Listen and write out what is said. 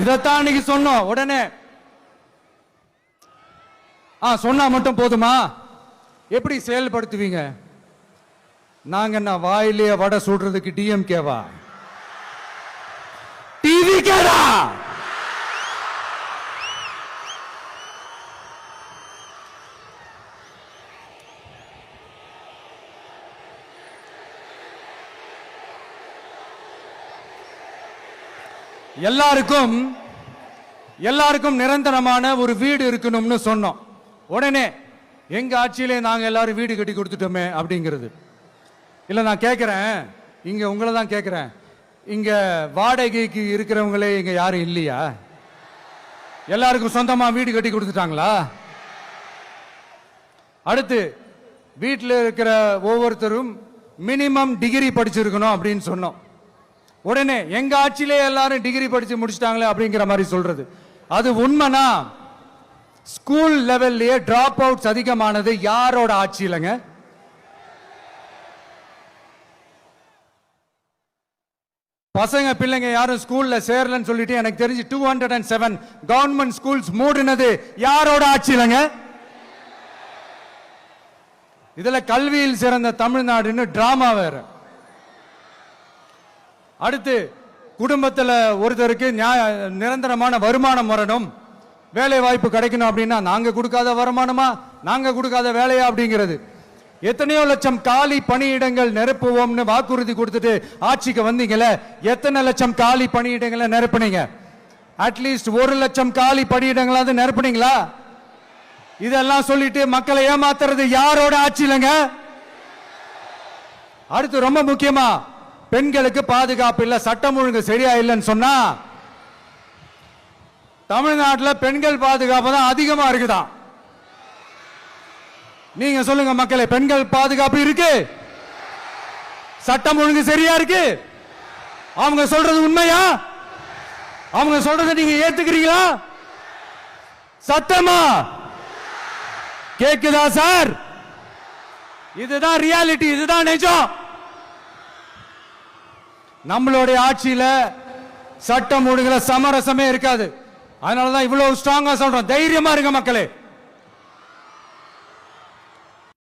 இதைத்தான் இன்னைக்கு சொன்னோம். உடனே ஆ சொன்னா மட்டும் போதுமா? எப்படி செயல்படுத்துவீங்க? நாங்க என்ன வாயிலேயே வடை சுடுறதுக்கு டிஎம்கேவா டிவி கேடா எல்லாருக்கும் எல்லாருக்கும் நிரந்தரமான ஒரு வீடு இருக்கணும்னு சொன்னோம். உடனே எங்க ஆட்சியிலே நாங்க எல்லாரும் வீடு கட்டி கொடுத்துட்டோமே அப்படிங்கிறது. இல்ல நான் கேட்கிறேன் இங்க உங்களை தான் கேட்கிறேன் இங்க வாடகைக்கு இருக்கிறவங்களே இங்க யாரும் இல்லையா? எல்லாருக்கும் சொந்தமா வீடு கட்டி கொடுத்துட்டாங்களா? அடுத்து வீட்டில் இருக்கிற ஒவ்வொருத்தரும் மினிமம் டிகிரி படிச்சிருக்கணும் அப்படின்னு சொன்னோம். உடனே எங்க ஆட்சியிலே எல்லாரும் டிகிரி படிச்சு முடிச்சிட்டாங்களே அப்படிங்கிற மாதிரி சொல்றது. அது உண்மைனா ஸ்கூல் லெவல்லையே டிராப் அவுட்ஸ் அதிகமானது யாரோட ஆட்சியிலங்க? பசங்க பிள்ளைங்க யாரும் ஸ்கூல்ல சேரலன்னு சொல்லிட்டு எனக்கு தெரிஞ்சு two hundred and seven government schools மூடினது யாரோட ஆட்சியிலங்க? இதுல கல்வியில் சிறந்த தமிழ்நாடுன்னு டிராமா வேற. அடுத்து குடும்பத்தில் ஒருத்தருக்கு நியாய நிரந்தரமான வருமானம் வரணும். வேலை வாய்ப்பு கிடைக்கணும் அப்படின்னா நாங்கள் கொடுக்காத வருமானமா? நாங்கள் கொடுக்காத வேலையா அப்படிங்கிறது. எத்தனையோ லட்சம் காலி பணியிடங்கள் நிரப்புவோம்னு வாக்குறுதி கொடுத்துட்டு ஆட்சிக்கு வந்தீங்களே எத்தனை லட்சம் காலி பணியிடங்களை நிரப்புனீங்க? அட்லீஸ்ட் ஒரு லட்சம் காலி பணியிடங்களாவது நிரப்புனீங்களா? இதெல்லாம் சொல்லிட்டு மக்களை ஏமாத்துறது யாரோட ஆட்சியிலங்க அடுத்து ரொம்ப முக்கியமா பெண்களுக்கு பாதுகாப்பு இல்லை சட்டம் ஒழுங்கு சரியா இல்லைன்னு சொன்னா தமிழ்நாட்டில் பெண்கள் பாதுகாப்பு தான் அதிகமா இருக்குதான் நீங்க சொல்லுங்க மக்களே பெண்கள் பாதுகாப்பு இருக்கு? சட்டம் ஒழுங்கு சரியா இருக்கு? அவங்க சொல்றது உண்மையா? அவங்க சொல்றதை நீங்க ஏத்துக்கிறீங்களா? சத்தமா? கேக்குதா சார்? இதுதான் ரியாலிட்டி இதுதான் நிஜம். நம்மளுடைய ஆட்சியில சட்டம் ஒழுங்குல சமரசமே இருக்காது. அதனாலதான் இவ்வளவு ஸ்ட்ராங்கா சொல்றோம். தைரியமா இருங்க மக்களே.